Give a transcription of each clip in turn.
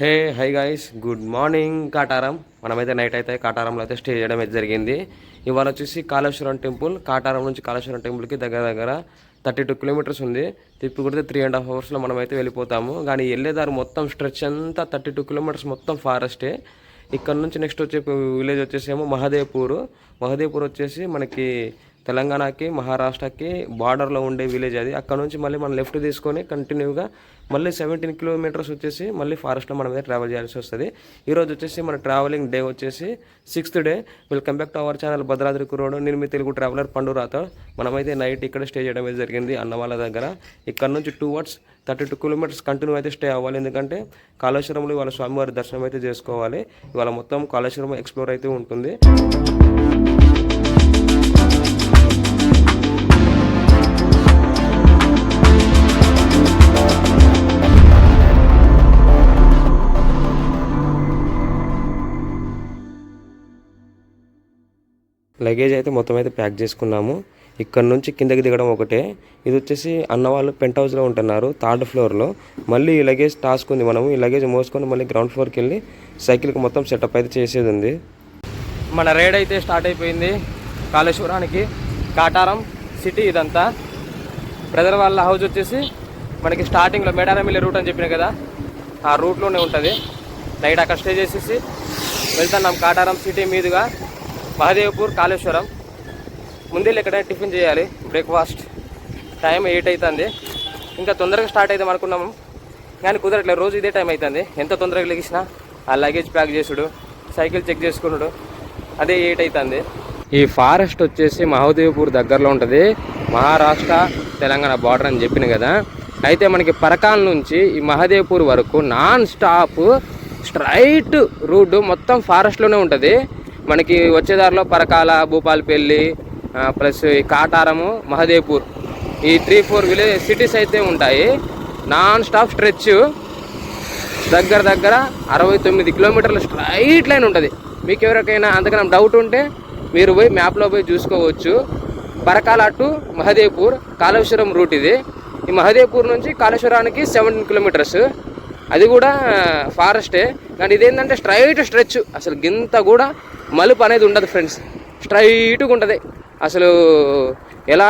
Hey hi guys good morning Kataram. మనమైతే night అయితే కాటారంలో అయితే స్టే చేయడం అయితే జరిగింది. ఇవాళ వచ్చేసి కాళేశ్వరం టెంపుల్ కాటారం నుంచి కాళేశ్వరం టెంపుల్కి దగ్గర దగ్గర థర్టీ టూ కిలోమీటర్స్ ఉంది. తిప్పి కొడితే త్రీ అండ్ హాఫ్ అవర్స్లో మనమైతే వెళ్ళిపోతాము. కానీ వెళ్ళేదారు మొత్తం స్ట్రెచ్ అంతా థర్టీ టూ కిలోమీటర్స్ మొత్తం ఫారెస్టే ఇక్కడ నుంచి నెక్స్ట్ వచ్చే విలేజ్ వచ్చేసేమో మహదేపూర్ మహదేపూర్ వచ్చేసి మనకి తెలంగాణకి మహారాష్ట్రకి బార్డర్లో ఉండే విలేజ్ అది. అక్కడ నుంచి మళ్ళీ మనం లెఫ్ట్ తీసుకొని కంటిన్యూగా మళ్ళీ సెవెంటీన్ కిలోమీటర్స్ వచ్చేసి మళ్ళీ ఫారెస్ట్లో మనం అయితే ట్రావెల్ చేయాల్సి వస్తుంది. ఈరోజు వచ్చేసి మన ట్రావెలింగ్ డే వచ్చేసి sixth day welcome back to our channel Bhadradri కురోడు నేను మీ తెలుగు ట్రావెలర్ పండు రాత మనమైతే నైట్ ఇక్కడ స్టే చేయడం అయితే జరిగింది అన్న వాళ్ళ దగ్గర. ఇక్కడ నుంచి towards thirty two kilometres continue అయితే స్టే అవ్వాలి. ఎందుకంటే కాళేశ్వరంలో ఇవాళ స్వామివారి దర్శనం అయితే చేసుకోవాలి. ఇవాళ మొత్తం కాళేశ్వరం ఎక్స్ప్లోర్ అయితే ఉంటుంది. లగేజ్ అయితే మొత్తం అయితే ప్యాక్ చేసుకున్నాము. ఇక్కడ నుంచి కిందకి దిగడం ఒకటే. ఇది వచ్చేసి అన్న వాళ్ళు పెంట్ హౌస్లో ఉంటున్నారు థర్డ్ ఫ్లోర్లో మళ్ళీ ఈ లగేజ్ టాస్క్ ఉంది మనము. ఈ లగేజ్ మోసుకొని మళ్ళీ గ్రౌండ్ ఫ్లోర్కి వెళ్ళి సైకిల్కి మొత్తం సెటప్ అయితే చేసేది ఉంది. మన రైడ్ అయితే స్టార్ట్ అయిపోయింది. కాళేశ్వరానికి కాటారం సిటీ ఇదంతా. బ్రదర్ వాళ్ళ హౌస్ వచ్చేసి మనకి స్టార్టింగ్లో మేడారం వెళ్ళే రూట్ అని చెప్పిన కదా ఆ రూట్లోనే ఉంటుంది. నైట్ అక్కడ స్టే చేసేసి వెళ్తున్నాం కాటారం సిటీ మీదుగా. మహదేవ్పూర్ కాళేశ్వరం. ముందే ఎక్కడైనా టిఫిన్ చేయాలి? బ్రేక్ఫాస్ట్ టైం ఎయిట్ అవుతుంది ఇంకా తొందరగా స్టార్ట్ అవుతాం అనుకున్నాము. కానీ కుదరట్లేదు. రోజు ఇదే టైం అవుతుంది ఎంత తొందరగా లెగిసినా ఆ లగేజ్ ప్యాక్ చేసుడు సైకిల్ చెక్ చేసుకున్నాడు అదే ఎయిట్ అవుతుంది ఈ ఫారెస్ట్ వచ్చేసి మహదేవ్పూర్ దగ్గరలో ఉంటుంది. మహారాష్ట్ర తెలంగాణ బార్డర్ అని చెప్పిన కదా. అయితే మనకి పరకాల నుంచి ఈ మహదేవ్పూర్ వరకు నాన్ స్టాప్ స్ట్రైట్ రూట్ మొత్తం ఫారెస్ట్లోనే ఉంటుంది. మనకి వచ్చేదారిలో పరకాల భూపాలపల్లి ప్లస్ ఈ కాటారము మహదేవ్పూర్. ఈ త్రీ ఫోర్ విలేజ్ సిటీస్ అయితే ఉంటాయి. Non stop stretch. దగ్గర దగ్గర అరవై తొమ్మిది కిలోమీటర్ల స్ట్రైట్ లైన్ ఉంటుంది. మీకు ఎవరికైనా అందుకని డౌట్ ఉంటే మీరు పోయి మ్యాప్లో పోయి చూసుకోవచ్చు. పరకాల టు మహదేవ్పూర్ కాళేశ్వరం రూట్ ఇది. ఈ మహదేవ్పూర్ నుంచి కాళేశ్వరానికి సెవెంటీన్ కిలోమీటర్స్ అది కూడా ఫారెస్టే కానీ ఇదేంటంటే స్ట్రైట్ స్ట్రెచ్. అసలు గింత కూడా మలుపు అనేది ఉండదు ఫ్రెండ్స్. స్ట్రైట్గా ఉంటుంది. అసలు ఎలా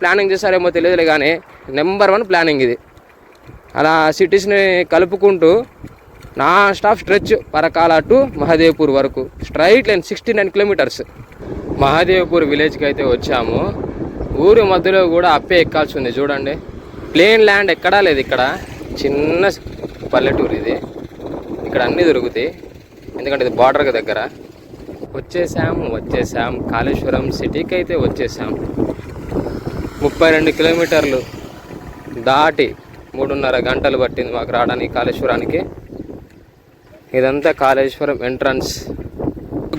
ప్లానింగ్ చేశారేమో తెలియదులే కానీ నెంబర్ వన్ ప్లానింగ్ ఇది. అలా సిటీస్ని కలుపుకుంటూ non stop stretch Parakala to Mahadevpur వరకు. Straight line sixty nine kilometres. Mahadevpur విలేజ్కి అయితే వచ్చాము. ఊరి మధ్యలో కూడా అప్పే ఎక్కాల్సి ఉంది. చూడండి. ప్లేన్ ల్యాండ్ ఎక్కడా లేదు ఇక్కడ. చిన్న పల్లెటూరు ఇది. ఇక్కడ అన్నీ దొరుకుతాయి. ఎందుకంటే ఇది బార్డర్కి దగ్గర. వచ్చేసాం వచ్చేసాం కాళేశ్వరం సిటీకి అయితే వచ్చేసాం ముప్పై రెండు కిలోమీటర్లు దాటి మూడున్నర గంటలు పట్టింది మాకు రావడానికి కాళేశ్వరానికి. ఇదంతా కాళేశ్వరం ఎంట్రన్స్.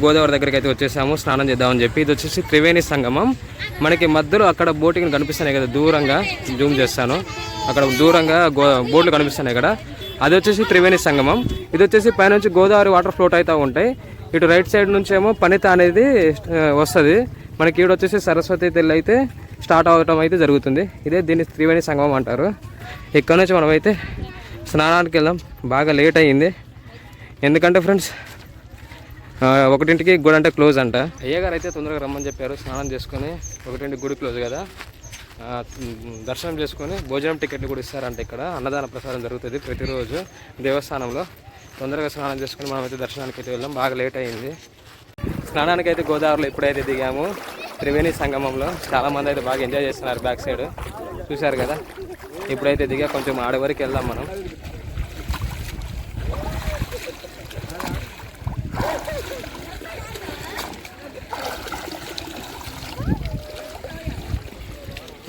గోదావరి దగ్గరికి అయితే వచ్చేసాము స్నానం చేద్దామని చెప్పి. ఇది వచ్చేసి త్రివేణి సంగమం. మనకి మధ్యలో అక్కడ బోటింగ్ కనిపిస్తున్నాయి కదా దూరంగా. జూమ్ చేస్తాను. అక్కడ దూరంగా గో బోట్లు కనిపిస్తున్నాయి కదా. అది వచ్చేసి త్రివేణి సంగమం. ఇది వచ్చేసి పైనుంచి గోదావరి వాటర్ ఫ్లోట్ అవుతూ ఉంటాయి. ఇటు రైట్ సైడ్ నుంచి ఏమో పనిత అనేది వస్తుంది. మనకి ఈడ వచ్చేసి సరస్వతి తెల్లి అయితే స్టార్ట్ అవడం అయితే జరుగుతుంది. ఇదే దీన్ని త్రివేణి సంగమం అంటారు. ఇక్కడ నుంచి మనమైతే స్నానానికి వెళ్దాం. బాగా లేట్ అయ్యింది. ఎందుకంటే ఫ్రెండ్స్ ఒకటింటికి గుడి అంటే క్లోజ్ అంట. అయ్యగారు అయితే తొందరగా రమ్మని చెప్పారు. స్నానం చేసుకొని ఒకటింటికి గుడి క్లోజ్ కదా. దర్శనం చేసుకొని భోజనం టికెట్లు కూడా ఇస్తారంట ఇక్కడ. అన్నదాన ప్రసారం జరుగుతుంది ప్రతిరోజు దేవస్థానంలో. తొందరగా స్నానం చేసుకొని మనమైతే దర్శనానికి అయితే వెళ్ళాం. బాగా లేట్ అయింది. స్నానానికి అయితే గోదావరిలో ఇప్పుడైతే దిగాము. త్రివేణి సంగమంలో చాలామంది అయితే బాగా ఎంజాయ్ చేస్తున్నారు బ్యాక్ సైడ్. చూశారు కదా? ఇప్పుడైతే దిగా కొంచెం ఆడవరకు వెళ్దాం మనం.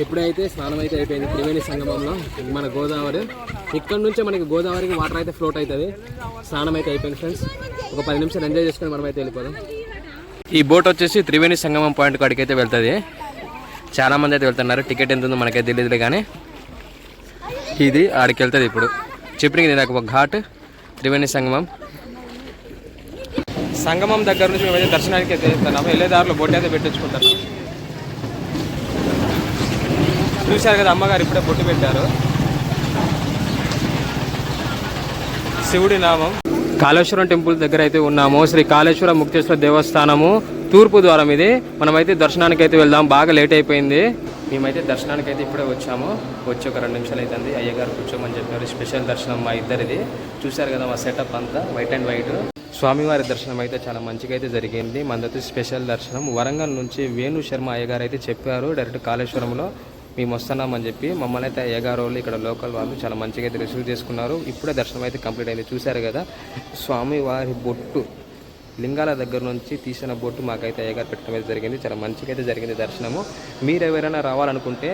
ఇప్పుడైతే స్నానం అయితే అయిపోయింది త్రివేణి సంగమంలో మన గోదావరి ఇక్కడ నుంచే మనకి గోదావరికి వాటర్ అయితే ఫ్లోట్ అవుతుంది స్నానం అయితే అయిపోయింది ఫ్రెండ్స్ ఒక పది నిమిషాలు ఎంజాయ్ చేసుకొని మనం అయితే వెళ్ళిపోదాం. ఈ బోట్ వచ్చేసి త్రివేణి సంగమం పాయింట్ కాడికి అయితే వెళ్తుంది. చాలామంది అయితే వెళ్తున్నారు. టికెట్ ఎంత ఉందో మనకైతే తెలియదులే కానీ ఇది ఆడికి వెళ్తుంది ఇప్పుడు. చెప్పిన నేను ఒక ఘాట్ త్రివేణి సంగమం. సంగమం దగ్గర నుంచి మేమైతే దర్శనానికి అయితే వెళ్తున్నాము. వెళ్ళే దారిలో బోట్ అయితే పెట్టించుకుంటాను చూశారు కదా అమ్మగారు ఇప్పుడే బొట్టు పెట్టారు. శివుడి నామం. కాళేశ్వరం టెంపుల్ దగ్గర అయితే ఉన్నాము. శ్రీ కాళేశ్వర ముక్తేశ్వర దేవస్థానము తూర్పు ద్వారం ఇది. మనమైతే దర్శనానికి అయితే వెళ్దాం. బాగా లేట్ అయిపోయింది. మేమైతే దర్శనానికి అయితే ఇప్పుడే వచ్చాము. వచ్చి ఒక రెండు నిమిషాలు అవుతుంది అయ్యగారు కూర్చోమని చెప్పారు. స్పెషల్ దర్శనం మా ఇద్దరిది. చూశారు కదా మా సెటప్ అంతా వైట్ అండ్ వైట్. స్వామివారి దర్శనం అయితే చాలా మంచిగా అయితే జరిగింది. మనదైతే స్పెషల్ దర్శనం. వరంగల్ నుంచి వేణు శర్మ అయ్యగారు అయితే చెప్పారు. డైరెక్ట్ కాళేశ్వరంలో మేము వస్తున్నామని చెప్పి మమ్మల్ని అయితే అయ్యగారు వాళ్ళు ఇక్కడ లోకల్ వాళ్ళు చాలా మంచిగా అయితే రిసీవ్ చేసుకున్నారు. ఇప్పుడే దర్శనం అయితే కంప్లీట్ అయింది. చూశారు కదా? స్వామి వారి బొట్టు లింగాల దగ్గర నుంచి తీసిన బొట్టు మాకైతే అయ్యగారు పెట్టడం అయితే జరిగింది. చాలా మంచిగా అయితే జరిగింది దర్శనము. మీరు ఎవరైనా రావాలనుకుంటే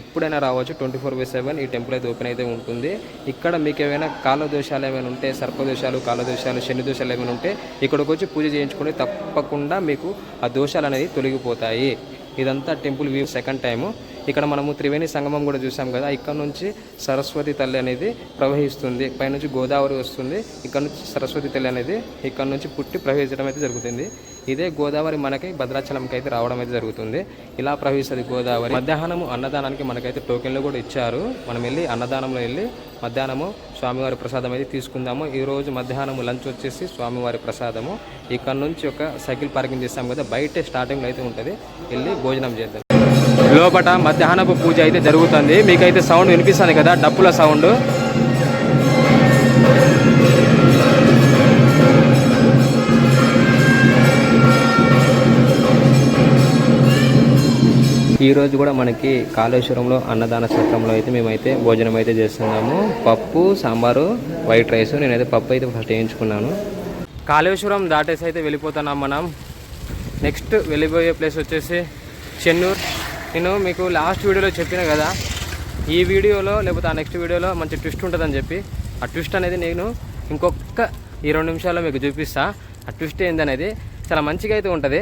ఎప్పుడైనా రావచ్చు. ట్వంటీ ఫోర్ బై సెవెన్ ఈ టెంపుల్ అయితే ఓపెన్ అయితే ఉంటుంది. ఇక్కడ మీకు ఏమైనా కాల దోషాలు ఏమైనా ఉంటే సర్పదోషాలు కాల దోషాలు శని దోషాలు ఏమైనా ఉంటే ఇక్కడికి వచ్చి పూజ చేయించుకుంటే తప్పకుండా మీకు ఆ దోషాలు అనేది తొలగిపోతాయి. ఇదంతా టెంపుల్ వ్యూ సెకండ్ టైము. ఇక్కడ మనము త్రివేణి సంగమం కూడా చూసాం కదా. ఇక్కడ నుంచి సరస్వతి తల్లి అనేది ప్రవహిస్తుంది. పైనుంచి గోదావరి వస్తుంది. ఇక్కడ నుంచి సరస్వతి తల్లి అనేది ఇక్కడ నుంచి పుట్టి ప్రవహించడం అయితే జరుగుతుంది. ఇదే గోదావరి మనకి భద్రాచలంకి అయితే రావడం అయితే జరుగుతుంది. ఇలా ప్రవహిస్తుంది గోదావరి. మధ్యాహ్నము అన్నదానానికి మనకైతే టోకెన్లు కూడా ఇచ్చారు. మనం వెళ్ళి అన్నదానంలో వెళ్ళి మధ్యాహ్నము స్వామివారి ప్రసాదం అయితే తీసుకుందాము. ఈ రోజు మధ్యాహ్నం లంచ్ వచ్చేసి స్వామివారి ప్రసాదము. ఇక్కడ నుంచి ఒక సైకిల్ పార్కింగ్ చేస్తాం కదా. బయట స్టార్టింగ్లో అయితే ఉంటుంది. వెళ్ళి భోజనం చేద్దాం. లోపల మధ్యాహ్నపు పూజ అయితే జరుగుతుంది. మీకైతే సౌండ్ వినిపిస్తుంది కదా? డప్పుల సౌండ్ ఈరోజు కూడా మనకి కాళేశ్వరంలో అన్నదాన సత్రంలో అయితే మేమైతే భోజనం అయితే చేస్తున్నాము. పప్పు సాంబారు వైట్ రైస్. నేనైతే పప్పు అయితే ఫస్ట్ వేయించుకున్నాను. కాళేశ్వరం దాటేసి అయితే వెళ్ళిపోతున్నాం మనం. నెక్స్ట్ వెళ్ళిపోయే ప్లేస్ వచ్చేసి చెన్నూరు. నేను మీకు లాస్ట్ వీడియోలో చెప్పిన కదా ఈ వీడియోలో లేకపోతే ఆ నెక్స్ట్ వీడియోలో మంచి ట్విస్ట్ ఉంటుందని చెప్పి ఆ ట్విస్ట్ అనేది నేను ఇంకొక ఈ రెండు నిమిషాల్లో మీకు చూపిస్తా. ఆ ట్విస్ట్ ఏందనేది చాలా మంచిగా అయితే ఉంటుంది.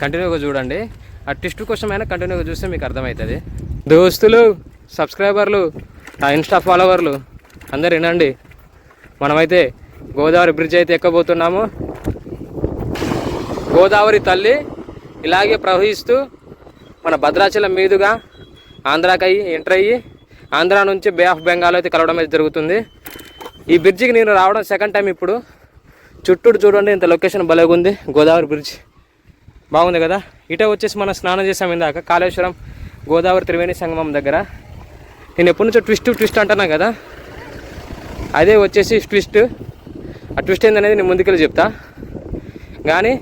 కంటిన్యూగా చూడండి. ఆ ట్విస్ట్ కోసం అయినా కంటిన్యూగా చూస్తే మీకు అర్థమవుతుంది. దోస్తులు సబ్స్క్రైబర్లు ఆ ఇన్స్టా ఫాలోవర్లు అందరు వినండి. మనమైతే గోదావరి బ్రిడ్జ్ అయితే ఎక్కబోతున్నాము. గోదావరి తల్లి ఇలాగే ప్రవహిస్తూ మన భద్రాచలం మీదుగా ఆంధ్రాకి అయ్యి ఎంటర్ అయ్యి ఆంధ్రా నుంచి బే ఆఫ్ బెంగాల్ అయితే కలవడం అయితే జరుగుతుంది. ఈ బ్రిడ్జికి నేను రావడం సెకండ్ టైం ఇప్పుడు. చుట్టూ చూడండి ఇంత లొకేషన్ భలేగా ఉంది గోదావరి బ్రిడ్జ్ బాగుంది కదా? ఇటే వచ్చేసి మనం స్నానం చేసాం ఇందాక కాళేశ్వరం గోదావరి త్రివేణి సంగమం దగ్గర. నేను ఎప్పటి నుంచో ట్విస్ట్ ట్విస్ట్ అంటున్నా కదా? అదే వచ్చేసి ట్విస్ట్ ఆ ట్విస్ట్ ఏందనేది నేను ముందుకెళ్ళి చెప్తా. కానీ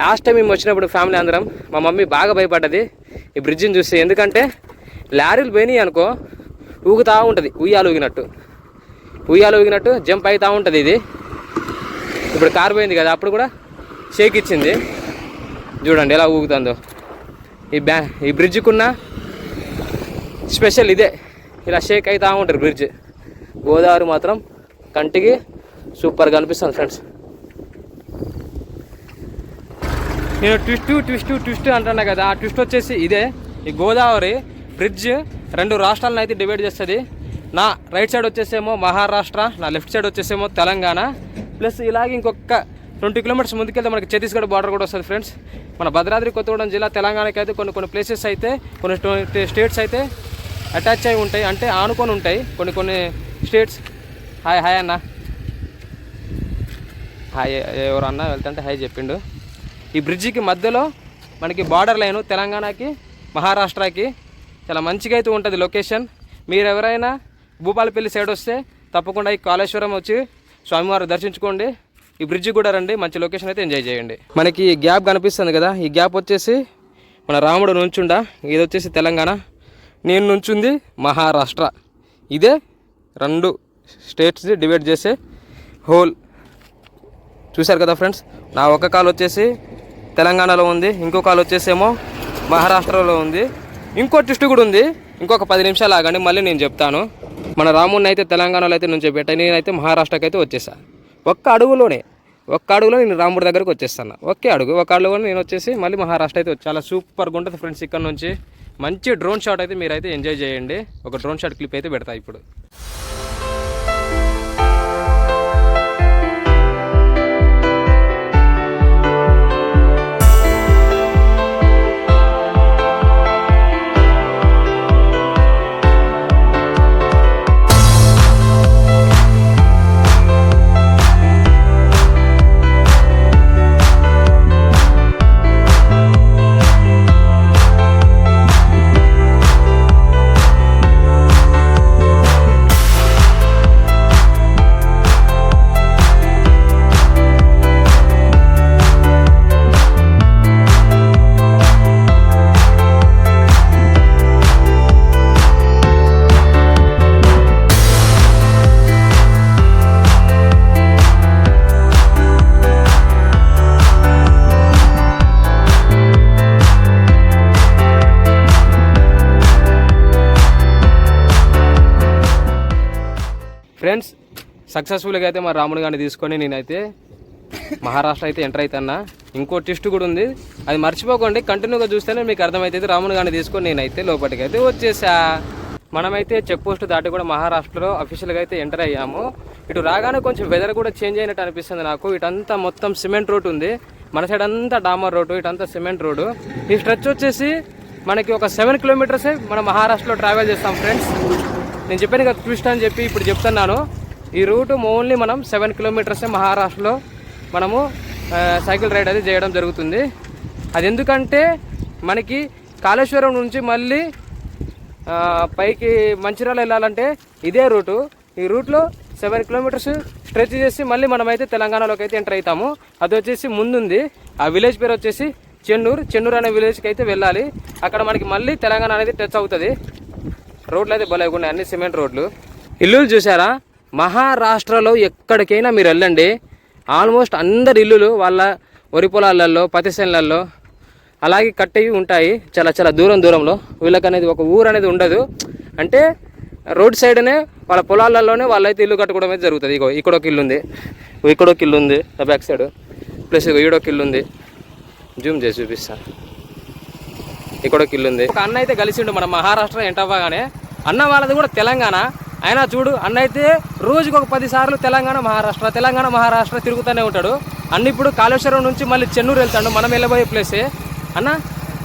లాస్ట్ టైం మేము వచ్చినప్పుడు ఫ్యామిలీ అందరం మా మమ్మీ బాగా భయపడ్డది. ఈ బ్రిడ్జిని చూస్తే ఎందుకంటే లారీలు పోయినాయి అనుకో ఊగుతూ ఉంటుంది ఉయ్యాలు ఊగినట్టు. ఉయ్యాలు ఊగినట్టు జంప్ అవుతూ ఉంటుంది ఇది. ఇప్పుడు కారు పోయింది కదా అప్పుడు కూడా షేక్ ఇచ్చింది. చూడండి ఎలా ఊగుతుందో. ఈ బ్యా ఈ బ్రిడ్జ్కున్న స్పెషల్ ఇదే. ఇలా షేక్ అవుతూ ఉంటుంది బ్రిడ్జ్ గోదావరి మాత్రం కంటికి సూపర్గా అనిపిస్తుంది ఫ్రెండ్స్ నేను ట్విస్ట్ ట్విస్ట్ ట్విస్ట్ అంటున్నా కదా. ఆ ట్విస్ట్ వచ్చేసి ఇదే. ఈ గోదావరి బ్రిడ్జ్ రెండు రాష్ట్రాలను అయితే డివైడ్ చేస్తుంది. నా రైట్ సైడ్ వచ్చేసేమో మహారాష్ట్ర నా లెఫ్ట్ సైడ్ వచ్చేసేమో తెలంగాణ. ప్లస్ ఇలాగే ఇంకొక ట్వంటీ కిలోమీటర్స్ ముందుకెళ్తే మనకి ఛత్తీస్గఢ్ బార్డర్ కూడా వస్తుంది ఫ్రెండ్స్ మన భద్రాద్రి కొత్తగూడెం జిల్లా తెలంగాణకి అయితే కొన్ని కొన్ని ప్లేసెస్ అయితే కొన్ని స్టేట్స్ అయితే అటాచ్ అయి ఉంటాయి. అంటే ఆనుకొని ఉంటాయి కొన్ని కొన్ని స్టేట్స్ హాయ్ హాయ్ అన్న. హాయ్ ఎవరన్నా వెళ్తుంటే హాయ్ చెప్పిండు. ఈ బ్రిడ్జికి మధ్యలో మనకి బార్డర్ లైను తెలంగాణకి మహారాష్ట్రకి చాలా మంచిగా అయితే ఉంటుంది లొకేషన్. మీరు ఎవరైనా భూపాలపల్లి సైడ్ వస్తే తప్పకుండా ఈ కాళేశ్వరం వచ్చి స్వామివారు దర్శించుకోండి. ఈ బ్రిడ్జ్ కూడా రండి మంచి లొకేషన్ అయితే ఎంజాయ్ చేయండి. మనకి ఈ గ్యాప్ కనిపిస్తుంది కదా ఈ గ్యాప్ వచ్చేసి మన రాముడు నుంచుండా ఇది వచ్చేసి తెలంగాణ. నేను నుంచుంది మహారాష్ట్ర. ఇదే రెండు స్టేట్స్ డివైడ్ చేసే హోల్. చూశారు కదా ఫ్రెండ్స్ నా ఒక కాల్ వచ్చేసి తెలంగాణలో ఉంది. ఇంకో కాల్ వచ్చేసేమో మహారాష్ట్రలో ఉంది. ఇంకో ట్విస్ట్ కూడా ఉంది. ఇంకొక పది నిమిషాలు ఆగండి మళ్ళీ నేను చెప్తాను. మన రాముడిని అయితే తెలంగాణలో అయితే నుంచి పెట్టా నేనైతే మహారాష్ట్రకి అయితే వచ్చేసా. ఒక్క అడుగులోనే ఒక్క అడుగులో నేను రాముడి దగ్గరకు వచ్చేస్తాను. ఒకే అడుగు ఒక అడుగులో నేను వచ్చేసి మళ్ళీ మహారాష్ట్ర అయితే చాలా సూపర్గా ఉంటుంది ఫ్రెండ్స్ ఇక్కడ నుంచి. మంచి డ్రోన్ షాట్ అయితే మీరైతే ఎంజాయ్ చేయండి. ఒక డ్రోన్ షాట్ క్లిప్ అయితే పెడతా ఇప్పుడు. ఫ్రెండ్స్ సక్సెస్ఫుల్గా అయితే మా రాముని గారిని తీసుకొని నేనైతే మహారాష్ట్ర అయితే ఎంటర్ అవుతున్నా ఇంకో టెస్ట్ కూడా ఉంది. అది మర్చిపోకండి కంటిన్యూగా చూస్తేనే మీకు అర్థమవుతుంది రాముని గారిని తీసుకొని నేనైతే లోపలికి అయితే వచ్చేసా. మనమైతే చెక్ పోస్ట్ దాటి కూడా మహారాష్ట్రలో అఫీషియల్గా అయితే ఎంటర్ అయ్యాము. ఇటు రాగానే కొంచెం వెదర్ కూడా చేంజ్ అయినట్టు అనిపిస్తుంది నాకు. ఇటంతా మొత్తం సిమెంట్ రోడ్ ఉంది. మన సైడ్ అంతా డామర్ రోడ్డు ఇటంతా సిమెంట్ రోడ్డు ఈ స్ట్రెచ్ వచ్చేసి మనకి ఒక సెవెన్ కిలోమీటర్సే మనం మహారాష్ట్రలో ట్రావెల్ చేస్తాం ఫ్రెండ్స్ నేను చెప్పాను కదా ట్విస్ట్ అని చెప్పి ఇప్పుడు చెప్తున్నాను. ఈ రూట్ ఓన్లీ మనం సెవెన్ కిలోమీటర్సే మహారాష్ట్రలో మనము సైకిల్ రైడ్ అది చేయడం జరుగుతుంది. అది ఎందుకంటే మనకి కాళేశ్వరం నుంచి మళ్ళీ పైకి మంచిర్యాల వెళ్ళాలంటే ఇదే రూటు. ఈ రూట్లో సెవెన్ కిలోమీటర్స్ స్ట్రెచ్ చేసి మళ్ళీ మనమైతే తెలంగాణలోకి అయితే ఎంటర్ అవుతాము. అది వచ్చేసి ముందుంది. ఆ విలేజ్ పేరు వచ్చేసి చెన్నూరు. చెన్నూరు అనే విలేజ్కి అయితే వెళ్ళాలి. అక్కడ మనకి మళ్ళీ తెలంగాణ అనేది టచ్ అవుతుంది. రోడ్లు అయితే భలే ఉన్నాయి. అన్ని సిమెంట్ రోడ్లు. ఇల్లులు చూసారా మహారాష్ట్రలో ఎక్కడికైనా మీరు వెళ్ళండి. ఆల్మోస్ట్ అందరి ఇల్లులు వాళ్ళ వరి పొలాలలో పత్తి చేనులలో అలాగే కట్టేవి ఉంటాయి. చాలా చాలా దూరం దూరంలో. వీళ్ళకి అనేది ఒక ఊరు అనేది ఉండదు. అంటే రోడ్ సైడ్నే వాళ్ళ పొలాలలోనే వాళ్ళైతే ఇల్లు కట్టుకోవడం అయితే జరుగుతుంది. ఇగో ఇక్కడ ఒక ఇల్లు ఉంది ఇక్కడ ఒక ఇల్లు ఉంది ఆ బ్యాక్ సైడ్. ప్లస్ ఇగో ఈడొక ఇల్లు ఉంది జూమ్ చేసి చూపిస్తాను ఇక్కడ ఒక ఇల్లు ఉంది. ఒక అన్న అయితే కలిసిండు మన మహారాష్ట్ర ఎంటవ్వగానే అన్న వాళ్ళది కూడా తెలంగాణ. అయినా చూడు అన్న అయితే రోజుకు ఒక పది సార్లు తెలంగాణ మహారాష్ట్ర తెలంగాణ మహారాష్ట్ర తిరుగుతూనే ఉంటాడు. అన్న ఇప్పుడు కాళేశ్వరం నుంచి మళ్ళీ చెన్నూరు వెళ్తాడు. మనం వెళ్ళబోయే ప్లేసే అన్న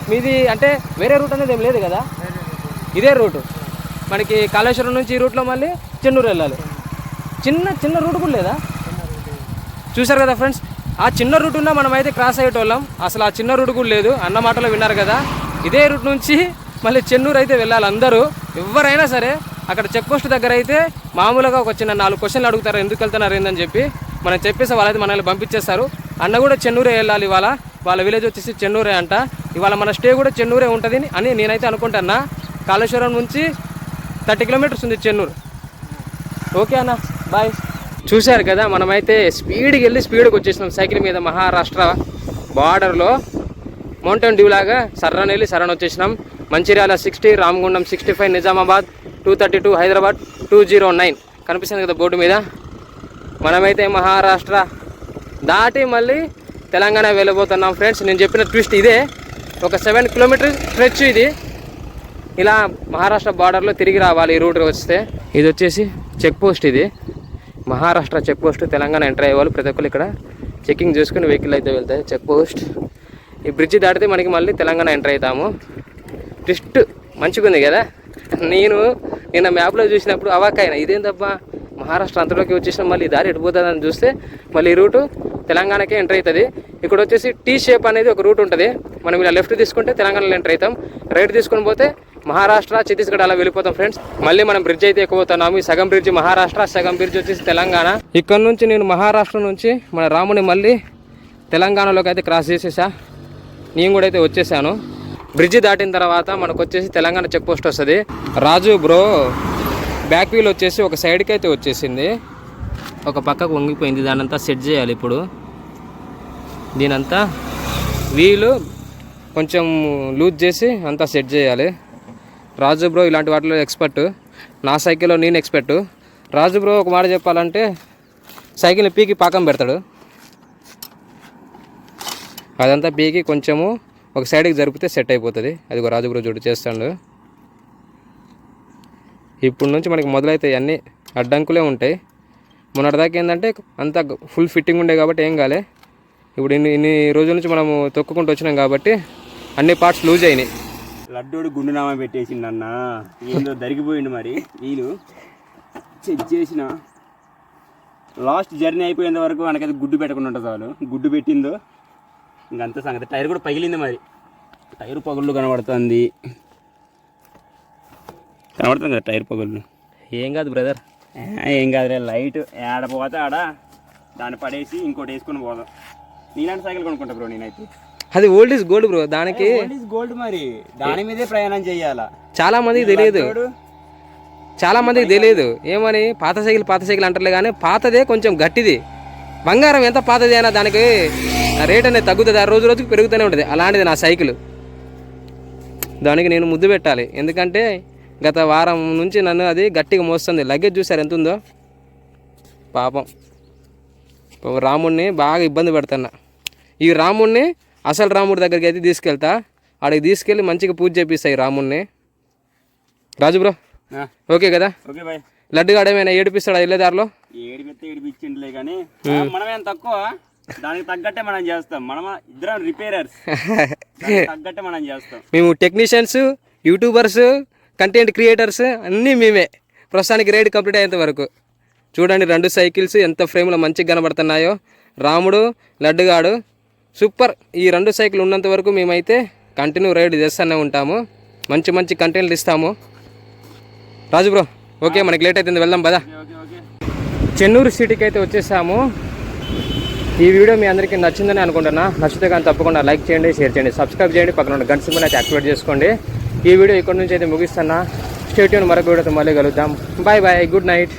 మీది అంటే వేరే రూట్ అనేది ఏం లేదు కదా? ఇదే రూటు మనకి కాళేశ్వరం నుంచి ఈ రూట్లో మళ్ళీ చెన్నూరు వెళ్ళాలి. చిన్న చిన్న రూట్ కూడా లేదా? చూసారు కదా ఫ్రెండ్స్ ఆ చిన్న రూట్ ఉన్నా మనం అయితే క్రాస్ అయ్యేటోళ్ళం. అసలు ఆ చిన్న రూట్ కూడా లేదు. అన్న మాటలో విన్నారు కదా. ఇదే రూట్ నుంచి మళ్ళీ చెన్నూరు అయితే వెళ్ళాలి అందరూ. ఎవరైనా సరే అక్కడ చెక్ పోస్ట్ దగ్గర అయితే మామూలుగా ఒక చిన్న నాలుగు క్వశ్చన్లు అడుగుతారు ఎందుకు వెళ్తున్నారు ఏందని చెప్పి మనం చెప్పేసి వాళ్ళైతే మనల్ని పంపించేస్తారు. అన్న కూడా చెన్నూరే వెళ్ళాలి ఇవాళ. వాళ్ళ విలేజ్ వచ్చేసి చెన్నూరే అంట. ఇవాళ మన స్టే కూడా చెన్నూరే ఉంటుంది అని నేనైతే అనుకుంటున్నా. కాళేశ్వరం నుంచి థర్టీ కిలోమీటర్స్ ఉంది చెన్నూరు. ఓకే అన్న బాయ్. చూశారు కదా మనమైతే స్పీడ్కి వెళ్ళి స్పీడ్కి వచ్చేసినాం. సైకిల్ మీద మహారాష్ట్ర బార్డర్లో మౌంటైన్ డ్యూ లాగా సర్రన్ వెళ్ళి సర్రన్ వచ్చేసినాం. Mancherial sixty Ramagundam sixty five Nizamabad two thirty two Hyderabad two zero nine కనిపిస్తుంది కదా బోర్డు మీద. మనమైతే మహారాష్ట్ర దాటి మళ్ళీ తెలంగాణ వెళ్ళబోతున్నాం ఫ్రెండ్స్. నేను చెప్పిన ట్విస్ట్ ఇదే. ఒక సెవెన్ కిలోమీటర్ స్ట్రెచ్ ఇది. ఇలా మహారాష్ట్ర బార్డర్లో తిరిగి రావాలి ఈ రూట్ వస్తే. ఇది వచ్చేసి చెక్ పోస్ట్ ఇది. Maharashtra check post Telangana enter అయ్యే వాళ్ళు ప్రతి ఒక్కరు ఇక్కడ చెకింగ్ చేసుకుని వెహికల్ అయితే వెళ్తాయి. Check post. ఈ బ్రిడ్జి దాటితే మనకి మళ్ళీ తెలంగాణ ఎంటర్ అవుతాము. ట్విస్ట్ మంచిగా ఉంది కదా? నేను నిన్న మ్యాప్లో చూసినప్పుడు అవాకైనా ఇదేం తప్ప మహారాష్ట్ర అంతలోకి వచ్చేసిన మళ్ళీ దారి దారి ఎడిపోతుందని చూస్తే మళ్ళీ ఈ రూటు తెలంగాణకే ఎంటర్ అవుతుంది. ఇక్కడ వచ్చేసి టీ షేప్ అనేది ఒక రూట్ ఉంటుంది. మనం ఇలా లెఫ్ట్ తీసుకుంటే తెలంగాణలో ఎంటర్ అవుతాం. రైట్ తీసుకుని పోతే మహారాష్ట్ర ఛత్తీస్గఢ్ అలా వెళ్ళిపోతాం ఫ్రెండ్స్ మళ్ళీ మనం బ్రిడ్జ్ అయితే ఎక్కువతున్నాము ఈ సగం బ్రిడ్జ్ మహారాష్ట్ర సగం బ్రిడ్జ్ వచ్చేసి తెలంగాణ. ఇక్కడ నుంచి నేను మహారాష్ట్ర నుంచి మన రాముని మళ్ళీ తెలంగాణలోకి అయితే క్రాస్ చేసేసా. నేను కూడా అయితే వచ్చేసాను. బ్రిడ్జ్ దాటిన తర్వాత మనకు వచ్చేసి తెలంగాణ చెక్ పోస్ట్ వస్తుంది. రాజు బ్రో బ్యాక్ వీల్ వచ్చేసి ఒక సైడ్కి అయితే వచ్చేసింది. ఒక పక్కకు వంగిపోయింది దానంతా సెట్ చేయాలి ఇప్పుడు. దీనంతా వీలు కొంచెం లూజ్ చేసి అంతా సెట్ చేయాలి. రాజు బ్రో ఇలాంటి వాటిలో ఎక్స్పర్ట్ నా సైకిల్లో నేను ఎక్స్పర్ట్ రాజు బ్రో ఒక మాట చెప్పాలంటే సైకిల్ని పీకి పాకం పెడతాడు. అదంతా పీకి కొంచెము ఒక సైడ్కి జరిపితే సెట్ అయిపోతుంది. అది ఒక రాజు బ్రో చూడు చేస్తాడు. ఇప్పుడు నుంచి మనకి మొదలైతే అన్నీ అడ్డంకులే ఉంటాయి. మొన్నటిదాకా ఏంటంటే అంతా ఫుల్ ఫిట్టింగ్ ఉండే కాబట్టి ఏం కాలే. ఇప్పుడు ఇన్ని ఇన్ని రోజుల నుంచి మనము తొక్కుకుంటూ వచ్చినాం కాబట్టి అన్ని పార్ట్స్ లూజ్ అయినాయి. లడ్డూడు గుండునామా పెట్టేసిండు అన్న. ఏందో దరిగిపోయిండు మరి వీళ్ళు చెక్ చేసిన. లాస్ట్ జర్నీ అయిపోయేంత వరకు మనకైతే గుడ్డు పెట్టకుండా ఉంటుంది చాలు. గుడ్డు పెట్టిందో ఇంకంత సంగతి. టైర్ కూడా పగిలింది మరి. టైర్ పగుళ్ళు కనబడుతుంది. కనబడుతుంది కదా టైర్ పగుళ్ళు? ఏం కాదు బ్రదర్. ఏ, కాదులే లైట్. ఏడ పోతే ఆడ. దాన్ని పడేసి ఇంకోటి వేసుకొని పోదాం. నీలాంటి సైకిల్ కొనుక్కుంటా బ్రో నేనైతే. అది ఓల్డ్ ఇస్ గోల్డ్ బ్రో దానికి గోల్డ్ మరి. దాని మీదే ప్రయాణం చెయ్యాలా చాలా మందికి తెలియదు. చాలా మందికి తెలియదు. ఏమని? పాత సైకిల్ పాత సైకిల్ అంటారులే కానీ పాతదే కొంచెం గట్టిది. బంగారం ఎంత పాతది అయినా దానికి రేట్ అనేది తగ్గుతుంది ఆ రోజు రోజుకి పెరుగుతూనే ఉంటుంది. అలాంటిది నా సైకిల్ దానికి నేను ముద్దు పెట్టాలి. ఎందుకంటే గత వారం నుంచి నన్ను అది గట్టిగా మోస్తుంది. లగేజ్ చూసారు ఎంత ఉందో పాపం రాముడిని బాగా ఇబ్బంది పెడుతున్నా. ఈ రాముడిని అసలు రాముడి దగ్గరికి అయితే తీసుకెళ్తా. ఆడికి తీసుకెళ్ళి మంచిగా పూజ చేపిస్తాయి రాముడిని రాజు బ్రో. ఓకే కదా? లడ్డుగాడు ఏమైనా ఏడిపిస్తాడా వెళ్ళే దారిలో? ఏడిపిస్తే ఏడిపించిండులే కానీ మనమేం తక్కువ. దానికి తగ్గట్టే మనం చేస్తాం. మనం ఇద్దరం రిపేరర్స్ తగ్గట్టే మనం చేస్తాం. మేము టెక్నీషియన్స్ యూట్యూబర్స్ కంటెంట్ క్రియేటర్స్ అన్నీ మేమే. ప్రస్తుతానికి రైడ్ కంప్లీట్ అయ్యేంత వరకు. చూడండి రెండు సైకిల్స్ ఎంత ఫ్రేమ్లో మంచిగా కనబడుతున్నాయో. రాముడు లడ్డుగాడు. సూపర్ ఈ రెండు సైకిల్ ఉన్నంత వరకు మేమైతే కంటిన్యూ రైడ్ చేస్తూనే ఉంటాము. మంచి మంచి కంటెంట్లు ఇస్తాము. రాజు బ్రో ఓకే మనకి లేట్ అవుతుంది వెళ్దాం పదా. చెన్నూరు సిటీకి అయితే వచ్చేసాము. ఈ వీడియో మీ అందరికీ నచ్చిందని అనుకుంటున్నా. నచ్చితే కానీ తప్పకుండా లైక్ చేయండి షేర్ చేయండి సబ్స్క్రైబ్ చేయండి. పక్కన ఉన్న గంట సింబల్ అయితే యాక్టివేట్ చేసుకోండి. ఈ వీడియో ఇక్కడ నుంచి అయితే ముగిస్తున్నా. స్టేట్యూన్ మరొక వీడియోతో మళ్ళీ కలుద్దాం. Bye bye good night